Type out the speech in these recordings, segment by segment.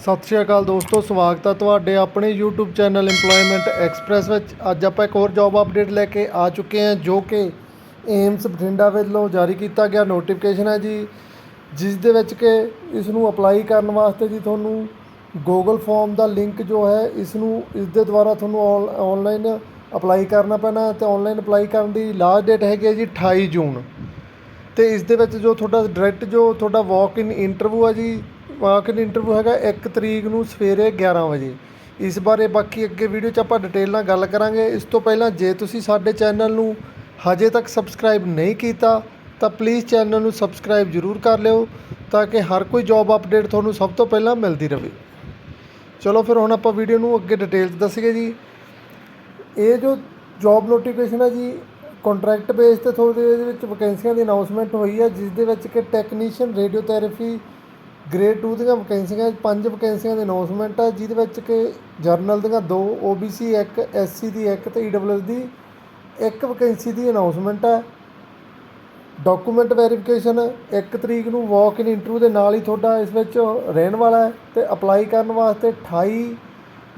ਸਤਿ ਸ਼੍ਰੀ ਅਕਾਲ ਦੋਸਤੋ, ਸਵਾਗਤ ਹੈ ਤੁਹਾਡੇ ਆਪਣੇ YouTube ਚੈਨਲ EMPLOYMENT ਐਕਸਪ੍ਰੈਸ ਵਿੱਚ। ਅੱਜ ਆਪਾਂ ਇੱਕ ਹੋਰ ਜੌਬ ਅਪਡੇਟ ਲੈ ਕੇ ਆ ਚੁੱਕੇ ਹਾਂ, ਜੋ ਕਿ ਏਮਸ ਬਠਿੰਡਾ ਵੱਲੋਂ ਜਾਰੀ ਕੀਤਾ ਗਿਆ ਨੋਟੀਫਿਕੇਸ਼ਨ ਹੈ ਜੀ, ਜਿਸ ਦੇ ਵਿੱਚ ਕਿ ਇਸ ਨੂੰ ਅਪਲਾਈ ਕਰਨ ਵਾਸਤੇ ਜੀ ਤੁਹਾਨੂੰ Google ਫਾਰਮ ਦਾ ਲਿੰਕ ਜੋ ਹੈ ਇਸ ਨੂੰ ਇਸ ਦੇ ਦੁਆਰਾ ਤੁਹਾਨੂੰ ਆਨਲਾਈਨ ਅਪਲਾਈ ਕਰਨਾ ਪੈਣਾ ਤੇ ਆਨਲਾਈਨ ਅਪਲਾਈ ਕਰਨ ਦੀ ਲਾਸਟ ਡੇਟ ਹੈਗੀ ਹੈ ਜੀ 28 ਜੂਨ। ਤੇ ਇਸ ਦੇ ਵਿੱਚ ਜੋ ਤੁਹਾਡਾ ਡਾਇਰੈਕਟ ਜੋ ਤੁਹਾਡਾ ਵਾਕ ਇਨ ਇੰਟਰਵਿਊ ਹੈ ਜੀ ਵਾਕ ਇੰਟਰਵਿਊ ਹੈਗਾ? 1 ਤਰੀਕ ਨੂੰ ਸਵੇਰੇ 11 ਵਜੇ। ਇਸ ਬਾਰੇ ਬਾਕੀ ਅੱਗੇ ਵੀਡੀਓ 'ਚ ਆਪਾਂ ਡਿਟੇਲ ਨਾਲ ਗੱਲ ਕਰਾਂਗੇ। ਇਸ ਤੋਂ ਪਹਿਲਾਂ ਜੇ ਤੁਸੀਂ ਸਾਡੇ ਚੈਨਲ ਨੂੰ ਹਜੇ ਤੱਕ ਸਬਸਕ੍ਰਾਈਬ ਨਹੀਂ ਕੀਤਾ, ਤਾਂ ਪਲੀਜ਼ ਚੈਨਲ ਨੂੰ ਸਬਸਕ੍ਰਾਈਬ ਜ਼ਰੂਰ ਕਰ ਲਿਓ, ਤਾਂ ਕਿ ਹਰ ਕੋਈ ਜੌਬ ਅਪਡੇਟ ਤੁਹਾਨੂੰ ਸਭ ਤੋਂ ਪਹਿਲਾਂ ਮਿਲਦੀ ਰਹੇ। ਚਲੋ ਫਿਰ ਹੁਣ ਆਪਾਂ ਵੀਡੀਓ ਨੂੰ ਅੱਗੇ ਡਿਟੇਲ 'ਚ ਦੱਸੀਏ ਜੀ। ਇਹ ਜੋ ਜੌਬ ਨੋਟੀਫਿਕੇਸ਼ਨ ਹੈ ਜੀ ਕੰਟਰੈਕਟ ਬੇਸ ਤੇ ਤੁਹਾਡੇ ਇਹਦੇ ਵਿੱਚ ਵੈਕੈਂਸੀਆਂ ਦੀ ਅਨਾਉਂਸਮੈਂਟ ਹੋਈ ਹੈ ਜਿਸ ਦੇ ਵਿੱਚ ਕਿ ਟੈਕਨੀਸ਼ੀਅਨ ਰੇਡੀਓਥੈਰੇਪੀ ਗ੍ਰੇਡ 2 ਦੀਆਂ ਵੈਕੈਂਸੀਆਂ ਪੰਜ ਵੈਕੈਂਸੀਆਂ ਦੀ ਅਨਾਉਂਸਮੈਂਟ ਹੈ ਜਿਹਦੇ ਵਿੱਚ ਕਿ ਜਰਨਲ ਦੀਆਂ ਦੋ OBC ਇੱਕ SC ਦੀ ਇੱਕ ਤੇ EWS ਦੀ ਇੱਕ ਵੈਕੈਂਸੀ ਦੀ ਅਨਾਉਂਸਮੈਂਟ ਹੈ ਡਾਕੂਮੈਂਟ ਵੈਰੀਫਿਕੇਸ਼ਨ 1 ਤਰੀਕ ਨੂੰ ਵਾਕ ਇਨ ਇੰਟਰਵਿਊ ਦੇ ਨਾਲ ਹੀ ਤੁਹਾਡਾ ਇਸ ਵਿੱਚ ਰਹਿਣ ਵਾਲਾ ਹੈ ਤੇ ਅਪਲਾਈ ਕਰਨ ਵਾਸਤੇ 28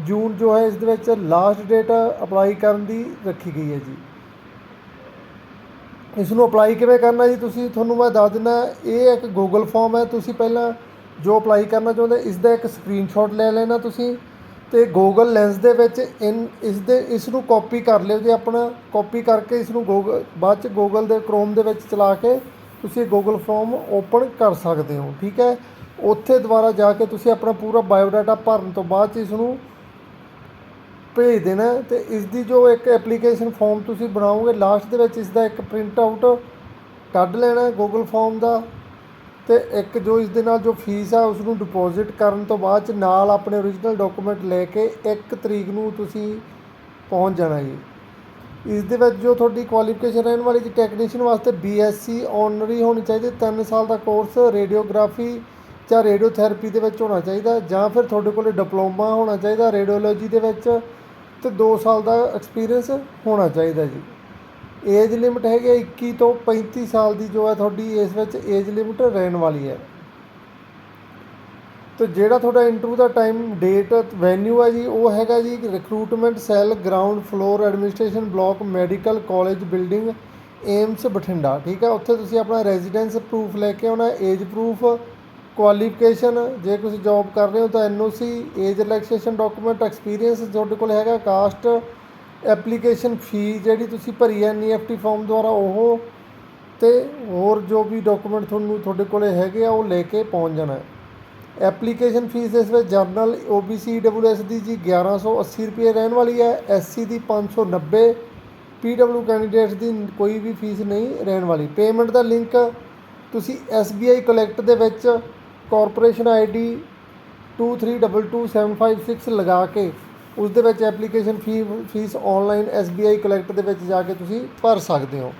ਜੂਨ ਜੋ ਹੈ ਇਸ ਦੇ ਵਿੱਚ ਲਾਸਟ ਡੇਟ ਅਪਲਾਈ ਕਰਨ ਦੀ ਰੱਖੀ ਗਈ ਹੈ ਜੀ। ਇਸ ਨੂੰ ਅਪਲਾਈ ਕਿਵੇਂ ਕਰਨਾ ਜੀ? ਤੁਸੀਂ, ਤੁਹਾਨੂੰ ਮੈਂ ਦੱਸ ਦਿੰਦਾ, ਇਹ ਇੱਕ ਗੂਗਲ ਫਾਰਮ ਹੈ। ਤੁਸੀਂ ਪਹਿਲਾਂ ਜੋ ਅਪਲਾਈ ਕਰਨਾ ਚਾਹੁੰਦੇ ਇਸ ਦਾ ਇੱਕ ਸਕਰੀਨਸ਼ਾਟ ਲੈ ਲੈਣਾ ਤੁਸੀਂ ਤੇ ਗੂਗਲ ਲੈਂਸ ਦੇ ਵਿੱਚ ਇਨ ਇਸ ਦੇ ਇਸ ਨੂੰ ਕਾਪੀ ਕਰ ਲਿਓ ਜੇ ਆਪਣਾ ਕਾਪੀ ਕਰਕੇ ਇਸ ਨੂੰ ਗੂਗਲ ਬਾਅਦ ਚ ਗੂਗਲ ਦੇ ਕ੍ਰੋਮ ਦੇ ਵਿੱਚ ਚਲਾ ਕੇ ਤੁਸੀਂ ਗੂਗਲ ਫਾਰਮ ਓਪਨ ਕਰ ਸਕਦੇ ਹੋ, ਠੀਕ ਹੈ? ਉੱਥੇ ਦੁਬਾਰਾ ਜਾ ਕੇ ਤੁਸੀਂ ਆਪਣਾ ਪੂਰਾ ਬਾਇਓਡਾਟਾ ਭਰਨ ਤੋਂ ਬਾਅਦ ਚ ਇਸ ਨੂੰ ਭੇਜ ਦੇਣਾ ਹੈ ਤੇ ਇਸ ਦੀ ਜੋ ਇੱਕ ਐਪਲੀਕੇਸ਼ਨ ਫਾਰਮ ਤੁਸੀਂ ਬਣਾਓਗੇ ਲਾਸਟ ਦੇ ਵਿੱਚ ਇਸ ਦਾ ਇੱਕ ਪ੍ਰਿੰਟ ਆਊਟ ਕੱਢ ਲੈਣਾ ਗੂਗਲ ਫਾਰਮ ਦਾ। ਤੇ ਇੱਕ ਜੋ ਇਸ ਦੇ ਨਾਲ ਜੋ ਫੀਸ ਆ ਉਸ ਨੂੰ ਡਿਪੋਜ਼ਿਟ ਕਰਨ ਤੋਂ ਬਾਅਦ ਚ ਨਾਲ ਆਪਣੇ ਓਰੀਜਨਲ ਡਾਕੂਮੈਂਟ ਲੈ ਕੇ 1 ਤਰੀਕ ਨੂੰ ਤੁਸੀਂ ਪਹੁੰਚ ਜਾਣਾ ਜੀ। ਇਸ ਦੇ ਵਿੱਚ ਜੋ ਤੁਹਾਡੀ ਕੁਆਲੀਫਿਕੇਸ਼ਨ ਰਹਿਣ ਵਾਲੀ ਜੀ ਟੈਕਨੀਸ਼ੀਅਨ ਵਾਸਤੇ ਬੀਐਸਸੀ ਆਨਰੀ ਹੋਣੀ ਚਾਹੀਦੀ 3 ਸਾਲ ਦਾ ਕੋਰਸ ਰੇਡੀਓਗ੍ਰਾਫੀ ਜਾਂ ਰੇਡੀਓਥੈਰੇਪੀ ਦੇ ਵਿੱਚ ਹੋਣਾ ਚਾਹੀਦਾ, ਜਾਂ ਫਿਰ ਤੁਹਾਡੇ ਕੋਲ ਡਿਪਲੋਮਾ ਹੋਣਾ ਚਾਹੀਦਾ ਰੇਡੀਓਲੋਜੀ ਦੇ ਵਿੱਚ, ਤੇ 2 ਸਾਲ ਦਾ ਐਕਸਪੀਰੀਅੰਸ ਹੋਣਾ ਚਾਹੀਦਾ ਜੀ। ਏਜ ਲਿਮਿਟ ਹੈਗੀ ਹੈ 21 ਤੋਂ 35 ਸਾਲ ਦੀ ਜੋ ਹੈ ਤੁਹਾਡੀ ਇਸ ਵਿੱਚ ਏਜ ਲਿਮਿਟ ਰਹਿਣ ਵਾਲੀ ਹੈ। ਤੇ ਜਿਹੜਾ ਤੁਹਾਡਾ ਇੰਟਰਵਿਊ ਦਾ ਟਾਈਮ ਡੇਟ ਵੈਨਿਊ ਹੈ ਜੀ, ਉਹ ਹੈਗਾ ਜੀ recruitment cell ground floor administration block medical college building AIIMS Bathinda, ਠੀਕ ਹੈ? ਉੱਥੇ ਤੁਸੀਂ ਆਪਣਾ ਰੈਜ਼ੀਡੈਂਸ ਪ੍ਰੂਫ ਲੈ ਕੇ ਆਉਣਾ ਏਜ ਪ੍ਰੂਫ ਕੁਆਲੀਫਿਕੇਸ਼ਨ ਜੇ ਤੁਸੀਂ ਜੌਬ ਕਰ ਰਹੇ ਹੋ ਤਾਂ NOC age relaxation document experience ਤੁਹਾਡੇ ਕੋਲ ਹੈਗਾ ਕਾਸਟ ਐਪਲੀਕੇਸ਼ਨ ਫੀ ਜਿਹੜੀ ਤੁਸੀਂ ਭਰੀ ਹੈ ਐਨਈਐਫਟੀ ਫਾਰਮ ਦੁਆਰਾ ਉਹ ਤੇ ਹੋਰ ਜੋ ਵੀ ਡਾਕੂਮੈਂਟ ਤੁਹਾਨੂੰ ਤੁਹਾਡੇ ਕੋਲੇ ਹੈਗੇ ਆ, ਉਹ ਲੈ ਕੇ ਪਹੁੰਚ ਜਾਣਾ ਐਪਲੀਕੇਸ਼ਨ ਫੀਸ ਇਸ ਵਿੱਚ ਜਰਨਲ OBC EWS ਦੀ ਜੀ 1180 ਰੁਪਏ ਰਹਿਣ ਵਾਲੀ ਹੈ SC ਦੀ 590 PW ਕੈਂਡੀਡੇਟਸ ਦੀ ਕੋਈ ਵੀ ਫੀਸ ਨਹੀਂ ਰਹਿਣ ਵਾਲੀ। ਪੇਮੈਂਟ ਦਾ ਲਿੰਕ ਤੁਸੀਂ SBI ਕਲੈਕਟ ਦੇ ਵਿੱਚ ਕਾਰਪੋਰੇਸ਼ਨ ਆਈਡੀ 2322756 ਲਗਾ ਕੇ ਉਸ ਦੇ ਵਿੱਚ application fee fees online SBI collect ਦੇ ਵਿੱਚ ਜਾ ਕੇ ਤੁਸੀਂ ਭਰ ਸਕਦੇ ਹੋ।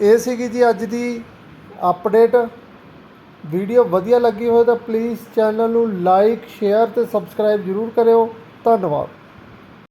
ਇਹ ਸੀਗੀ ਜੀ ਅੱਜ ਦੀ ਅਪਡੇਟ ਵੀਡੀਓ ਵਧੀਆ ਲੱਗੀ ਹੋਵੇ ਤਾਂ ਪਲੀਜ਼ ਚੈਨਲ ਨੂੰ ਲਾਈਕ ਸ਼ੇਅਰ ਤੇ ਸਬਸਕ੍ਰਾਈਬ ਜ਼ਰੂਰ ਕਰਿਓ। ਧੰਨਵਾਦ।